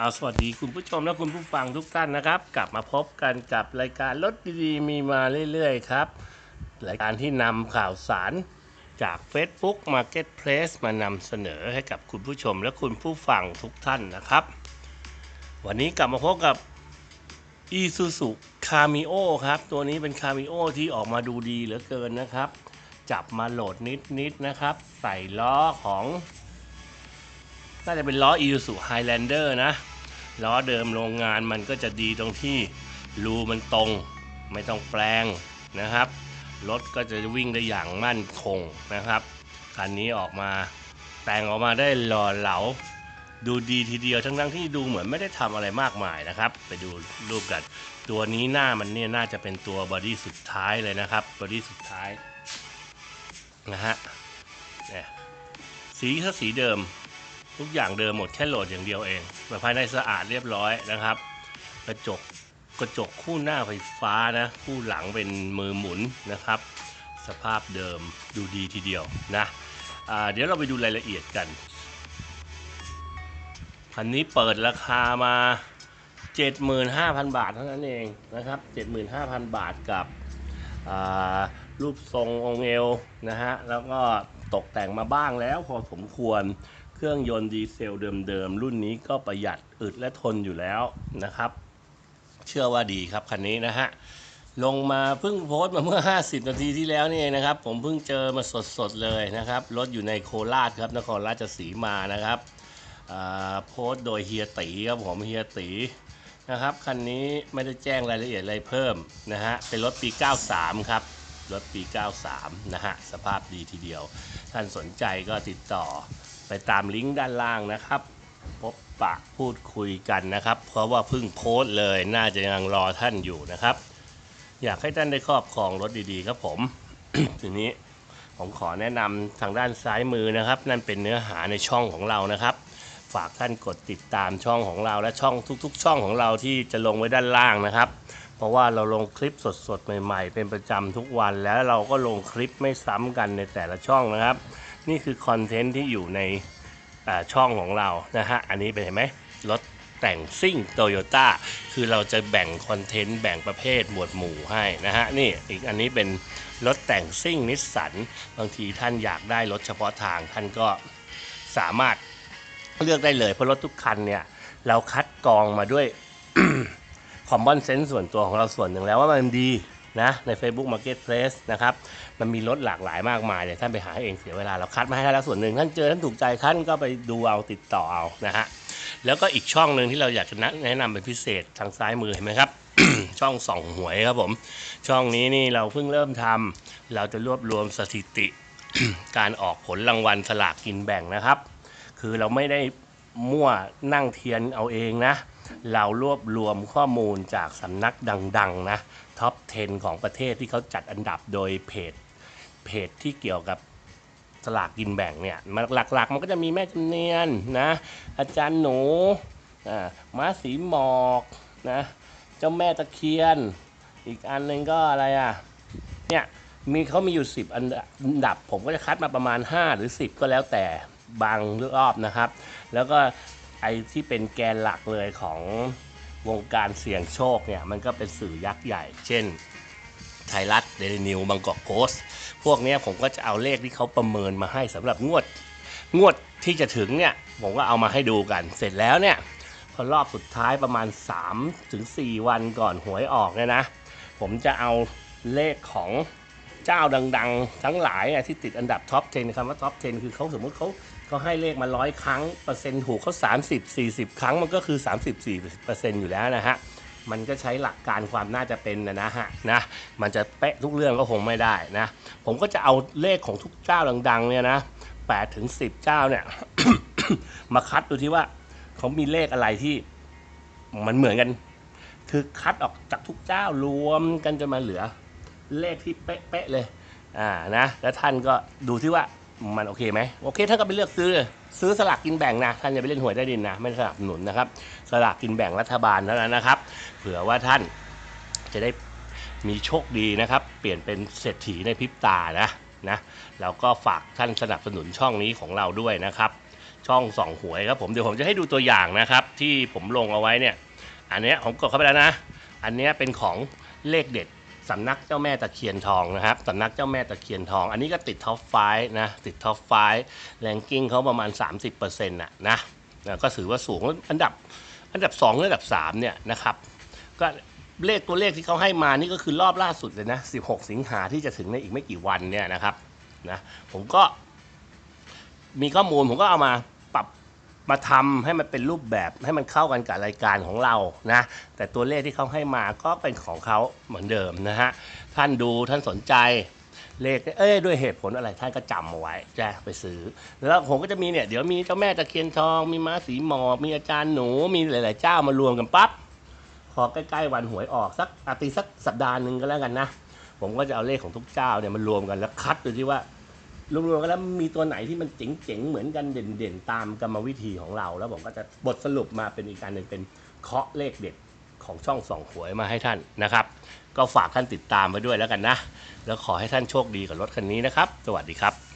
เอาสวัสดีคุณผู้ชมและคุณผู้ฟังทุกท่านนะครับ กลับมาพบกันกับรายการรถดีๆมีมาเรื่อยๆครับ รายการที่นำข่าวสารจาก Facebook Marketplace มานำเสนอให้กับคุณผู้ชมและคุณผู้ฟังทุกท่านนะครับ วันนี้กลับมาพบกับ Isuzu Cameo ครับ ตัวนี้เป็น Cameo ที่ออกมาดูดีเหลือเกินนะครับ จับมาโหลดนิดๆนะครับ ใส่ล้อของ น่าจะเป็นล้อ Isuzu Highlander นะ ล้อเดิมโรงงานมันก็จะดีตรงที่รูมันตรง ไม่ต้องแปลงนะครับรถก็จะวิ่งได้อย่างมั่นคงนะครับคันนี้ออกมาแต่งออกมาได้หล่อเหลาดูดีทีเดียวทั้งทั้งที่ดูเหมือนไม่ได้ทำอะไรมากมายนะครับ ไปดูรูปกัน ตัวนี้หน้ามันเนี่ยน่าจะเป็นตัวบอดี้สุดท้ายเลยนะครับบอดี้สุดท้ายนะฮะเนี่ยสีก็สีเดิม ทุกอย่างเดิมหมดแค่โหลดอย่างเดียวเองแต่ภายในสะอาดเรียบร้อยนะครับ กระจกกระจกคู่หน้าไฟฟ้านะ คู่หลังเป็นมือหมุนนะครับ สภาพเดิมดูดีทีเดียวนะเดี๋ยวเราไปดูรายละเอียดกันคันนี้เปิดราคามา 75,000 บาทเท่านั้นเองนะครับ 75,000 บาทกับรูปทรงองเอวนะฮะแล้วก็ตกแต่งมาบ้างแล้วพอสมควร เครื่องยนต์ดีเซลเดิมๆรุ่นนี้ก็ประหยัดอึดและทนอยู่แล้วนะครับ เชื่อว่าดีครับคันนี้นะฮะลงมาเพิ่งโพสต์มาเมื่อ 50 นาทีที่แล้วนี่เองนะครับ ผมเพิ่งเจอมาสดๆเลยนะครับรถอยู่ในโคราชครับนครราชสีมานะครับโพสต์โดยเฮียตีครับผมเฮียตีนะครับคันนี้ไม่ได้แจ้งรายละเอียดอะไรเพิ่มนะฮะเป็นรถปี 93 ครับรถปี 93 นะฮะสภาพดีทีเดียว ท่านสนใจก็ติดต่อ ไปตามลิงก์ด้านล่างนะครับ พบปะพูดคุยกันนะครับ เพราะว่าเพิ่งโพสต์เลยน่าจะยังรอท่านอยู่นะครับ อยากให้ท่านได้ครอบครองรถดีๆครับผมทีนี้ผมขอแนะนำทางด้านซ้ายมือนะครับ นั่นเป็นเนื้อหาในช่องของเรานะครับ ฝากท่านกดติดตามช่องของเราและช่องทุก ๆ ช่องของเราที่จะลงไว้ด้านล่างนะครับ เพราะว่าเราลงคลิปสดๆใหม่ ๆ เป็นประจำทุกวันแล้วเราก็ลงคลิปไม่ซ้ำกันในแต่ละช่องนะครับ นี่คือคอนเทนต์ที่อยู่ในช่องของเรานะฮะ อันนี้เป็นเห็นไหมรถแต่งซิ่งโตโยต้าคือเราจะแบ่งคอนเทนต์แบ่งประเภทหมวดหมู่ให้นะฮะ นี่อีกอันนี้เป็นรถแต่งซิ่งนิสสันบางทีท่านอยากได้รถเฉพาะทางท่านก็สามารถเลือกได้เลยเพราะรถทุกคันเนี่ย เราคัดกรองมาด้วยคอมมอนเซนส์ส่วนตัวของเราส่วนหนึ่งแล้วว่ามันดี นะใน Facebook Marketplace นะครับมันมีรถหลากหลายมากมายเลยท่านไปหาเองเสียเวลาเราคัดมาให้แล้วส่วนหนึ่งท่านเจอท่านถูกใจท่านก็ไปดูเอาติดต่อเอานะฮะแล้วก็อีกช่องหนึ่งที่เราอยากจะแนะนำเป็นพิเศษทางซ้ายมือเห็นไหมครับช่องส่องหวยครับผม ช่องนี้นี่เราเพิ่งเริ่มทำเราจะรวบรวมสถิติ การออกผลรางวัลสลากกินแบ่งนะครับ คือเราไม่ได้ มั่วนั่งเทียนเอาเองนะ เรารวบรวมข้อมูลจากสำนักดังๆนะท็อป 10 ของประเทศที่เขาจัดอันดับโดยเพจเพจที่เกี่ยวกับสลากกินแบ่งเนี่ยมันหลักๆ มันก็จะมีแม่จำเนียนนะ อาจารย์หนูอ่าม้าสีหมอกนะเจ้าแม่ตะเคียน อีกอันหนึ่งก็อะไรอะเนี่ยมีเขามีอยู่ 10 อันดับ ผมก็จะคัดมาประมาณ 5 หรือ 10 ก็แล้วแต่ บางรอบนะครับ แล้วก็ไอ้ที่เป็นแกนหลักเลยของวงการเสี่ยงโชคเนี่ย มันก็เป็นสื่อยักษ์ใหญ่ เช่น ไทยรัฐเดลินิวบางกอกโพสพวกนี้ผมก็จะเอาเลขที่เขาประเมินมาให้สำหรับงวด งวดที่จะถึงเนี่ย ผมก็เอามาให้ดูกัน เสร็จแล้วเนี่ย พอรอบสุดท้ายประมาณ 3-4ถึง4วันก่อนหวยออกเนี่ยนะ ผมจะเอาเลขของเจ้าดัง ๆ ทั้งหลายที่ติดอันดับท็อป 10คำว่าท็อป 10 คือเขาสมมติเขา เขาให้เลขมาร้อยครั้งเปอร์เซ็นต์ถูกเขา30 40 ครั้งมันก็คือ 34เปอร์เซ็นต์อยู่แล้วนะฮะมันก็ใช้หลักการความน่าจะเป็นนะนะฮะนะมันจะเป๊ะทุกเรื่องก็คงไม่ได้นะ ผมก็จะเอาเลขของทุกเจ้าดัง ๆ เนี่ยนะ8ถึง10 เจ้าเนี่ย มาคัดดูที่ว่าเขามีเลขอะไรที่มันเหมือนกัน คือคัดออกจากทุกเจ้ารวมกันจะมาเหลือ เลขที่เป๊ะๆเลย อ่านะ แล้วท่านก็ดูที่ว่า มันโอเคไหมโอเคท่านก็ไปเลือกซื้อซื้อสลากกินแบ่งนะท่านอย่าไปเล่นหวยใต้ดินนะไม่สนับสนุนนะครับ สลากกินแบ่งรัฐบาลเท่านั้นนะครับ เผื่อว่าท่านจะได้มีโชคดีนะครับ เปลี่ยนเป็นเศรษฐีในพริบตานะนะแล้วก็ฝากท่านสนับสนุนช่องนี้ของเราด้วยนะครับ ช่องสองหวยครับผมเดี๋ยวผมจะให้ดูตัวอย่างนะครับ ที่ผมลงเอาไว้เนี่ย อันนี้ผมกดเข้าไปแล้วนะ อันนี้เป็นของเลขเด็ด สำนักเจ้าแม่ตะเคียนทองนะครับสำนักเจ้าแม่ตะเคียนทอง อันนี้ก็ติดท็อปไฟนะติดท็อปไฟแรงกิ้งเขาประมาณ 30%นะนะนะก็ถือว่าสูงอันดับอันดับ2อันดับ3เนี่ยนะครับก็เลขตัวเลขที่เขาให้มานี่ก็คือรอบล่าสุดเลยนะ 16 สิงหาที่จะถึงในอีกไม่กี่วันเนี่ยนะครับนะผมก็มีข้อมูลผมก็เอามา มาทำให้มันเป็นรูปแบบให้มันเข้ากันกับรายการของเรานะแต่ตัวเลขที่เขาให้มาก็เป็นของเขาเหมือนเดิมนะฮะท่านดูท่านสนใจเลขเอ้ยด้วยเหตุผลอะไรท่านก็จำเอาไว้จะไปซื้อ แล้วผมก็จะมีเนี่ยเดี๋ยวมีเจ้าแม่ตะเคียนทอง มีม้าสีหมอกมีอาจารย์หนูมีหลาย ๆ เจ้ามารวมกันปั๊บพอใกล้ ๆ วันหวยออกสักอาทิตีสักสัปดาห์หนึ่งก็แล้วกันนะ ผมก็จะเอาเลขของทุกเจ้าเนี่ยมารวมกันแล้วคัดดูที่ว่า รวมๆกันแล้วมีตัวไหนที่มันเจ๋งๆเหมือนกันเด่นๆ ตามกรรมวิธีของเรา แล้วผมก็จะบทสรุปมาเป็นอีกการหนึ่งเป็นเคาะเลขเด็ดของช่องสองหวยมาให้ท่านนะครับ ก็ฝากท่านติดตามไปด้วยแล้วกันนะ แล้วขอให้ท่านโชคดีกับรถคันนี้นะครับ สวัสดีครับ